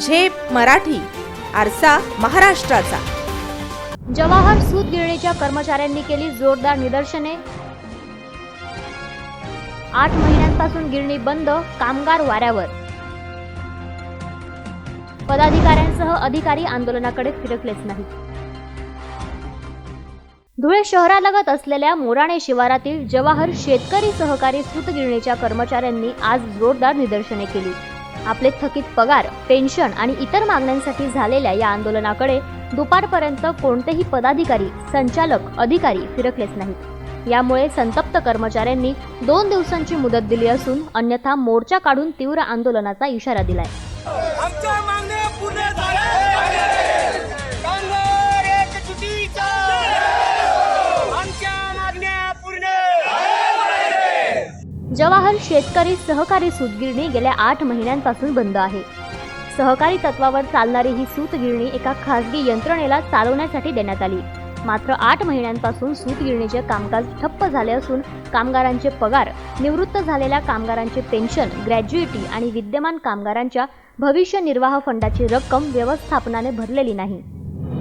झेप मराठी आरसा महाराष्ट्राचा. जवाहर सूत गिरणीच्या कर्मचाऱ्यांनी केली जोरदार निदर्शने. आठ महिन्यांपासून गिरणी बंद कामगार वाऱ्यावर. पदाधिकाऱ्यांसह अधिकारी आंदोलनाकडे फिरकलेच नाहीत. धुळे शहरालगत असलेल्या मोराणे शिवारातील जवाहर शेतकरी सहकारी सूतगिरणीच्या कर्मचाऱ्यांनी आज जोरदार निदर्शने केली. आपले थकीत पगार पेन्शन आणि इतर मागण्यांसाठी झालेल्या या आंदोलनाकडे दुपारपर्यंत कोणतेही पदाधिकारी संचालक अधिकारी फिरकलेच नाहीत. यामुळे संतप्त कर्मचाऱ्यांनी दोन दिवसांची मुदत दिली असून अन्यथा मोर्चा काढून तीव्र आंदोलनाचा इशारा दिलाय. जवाहर शेतकरी सहकारी सूतगिरणी गेल्या आठ महिन्यांपासून बंद आहे. सहकारी तत्वावर चालणारी ही सूतगिरणी एका खासगी यंत्रणेला चालवण्यासाठी देण्यात आली. मात्र आठ महिन्यांपासून सूतगिरणीचे कामकाज ठप्प झाले असून कामगारांचे पगार निवृत्त झालेल्या कामगारांचे पेन्शन ग्रॅज्युएटी आणि विद्यमान कामगारांच्या भविष्य निर्वाह फंडाची रक्कम व्यवस्थापनाने भरलेली नाही.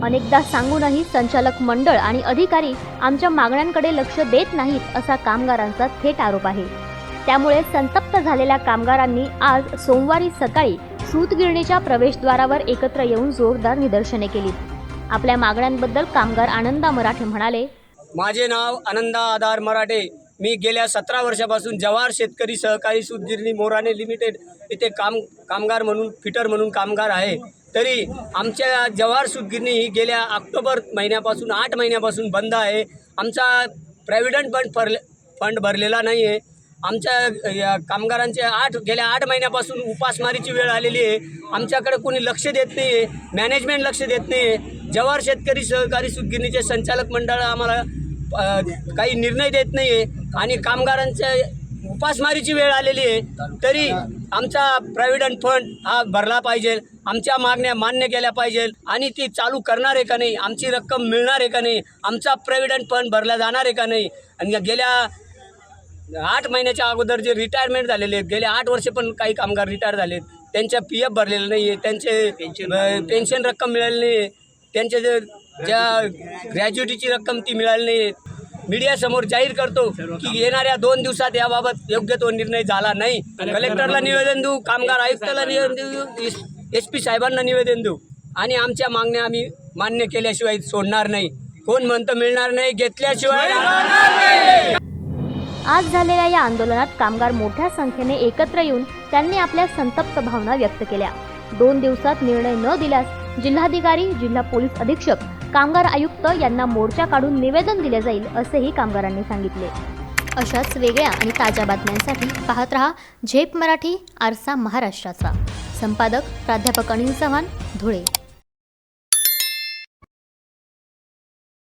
अनेकदा सांगूनही संचालक मंडळ आणि अधिकारी आमच्या मागण्यांकडे लक्ष देत नाहीत असा कामगारांचा थेट आरोप आहे. त्यामुळे संतप्त झालेल्या कामगारांनी आज सोमवारी सकाळी सूतगिरणीच्या प्रवेशद्वारावर एकत्र येऊन जोरदार निदर्शने केली. आपल्या मागण्यांबद्दल कामगार आनंदा मराठे म्हणाले माझे नाव आनंदा आधार मराठे. मी गेल्या सतरा वर्षापासून जवाहर शेतकरी सहकारी सूतगिरणी मोराणे लिमिटेड इथे काम कामगार म्हणून फिटर म्हणून कामगार आहे. तरी आमच्या जवाहर सूतगिरणी ही गेल्या ऑक्टोबर महिन्यापासून आठ महिन्यापासून बंद आहे. आमचा प्रॅव्हिडंट फंड भरले फंड भरलेला नाही आहे आमच्या या कामगारांचे आठ गेल्या आठ महिन्यापासून उपासमारीची वेळ आलेली आहे. आमच्याकडे कोणी लक्ष देत नाही आहे मॅनेजमेंट लक्ष देत नाही आहे जवाहर शेतकरी सहकारी सुगिरणीचे संचालक मंडळ आम्हाला काही निर्णय देत नाही आहे आणि कामगारांच्या उपासमारीची वेळ आलेली आहे. तरी आमचा प्रॉव्हिडंट फंड हा भरला पाहिजे. आमच्या मागण्या मान्य केल्या पाहिजे. आणि ती चालू करणार आहे का नाही आमची रक्कम मिळणार आहे का नाही आमचा प्रॉव्हिडंट फंड भरला जाणार आहे का नाही. आणि गेल्या आठ महिन्याच्या अगोदर जे रिटायरमेंट झालेले आहेत गेले आठ वर्ष पण काही कामगार रिटायर झालेत. त्यांच्या पी एफ भरलेलं नाही आहे त्यांचे पेन्शन रक्कम मिळाली नाही आहे त्यांचे जे ज्या ग्रॅज्युटीची रक्कम ती मिळाली नाही आहे मीडियासमोर जाहीर करतो की येणाऱ्या दोन दिवसात याबाबत योग्य तो निर्णय झाला नाही. कलेक्टरला निवेदन देऊ कामगार आयुक्ताला निवेदन देऊ एस पी साहेबांना निवेदन देऊ. आणि आमच्या मागण्या आम्ही मान्य केल्याशिवाय सोडणार नाही. कोण म्हणतं मिळणार नाही घेतल्याशिवाय. आज झालेल्या या आंदोलनात कामगार मोठ्या संख्येने एकत्र येऊन त्यांनी आपल्या संतप्त भावना व्यक्त केल्या. दोन दिवसात निर्णय न दिल्यास जिल्हाधिकारी जिल्हा पोलीस अधीक्षक कामगार आयुक्त यांना मोर्चा काढून निवेदन दिले जाईल असेही कामगारांनी सांगितले. अशाच वेगळ्या आणि ताज्या बातम्यांसाठी पाहत रहा झेप मराठी आरसा महाराष्ट्राचा. संपादक प्राध्यापक अनिल चव्हाण धुळे.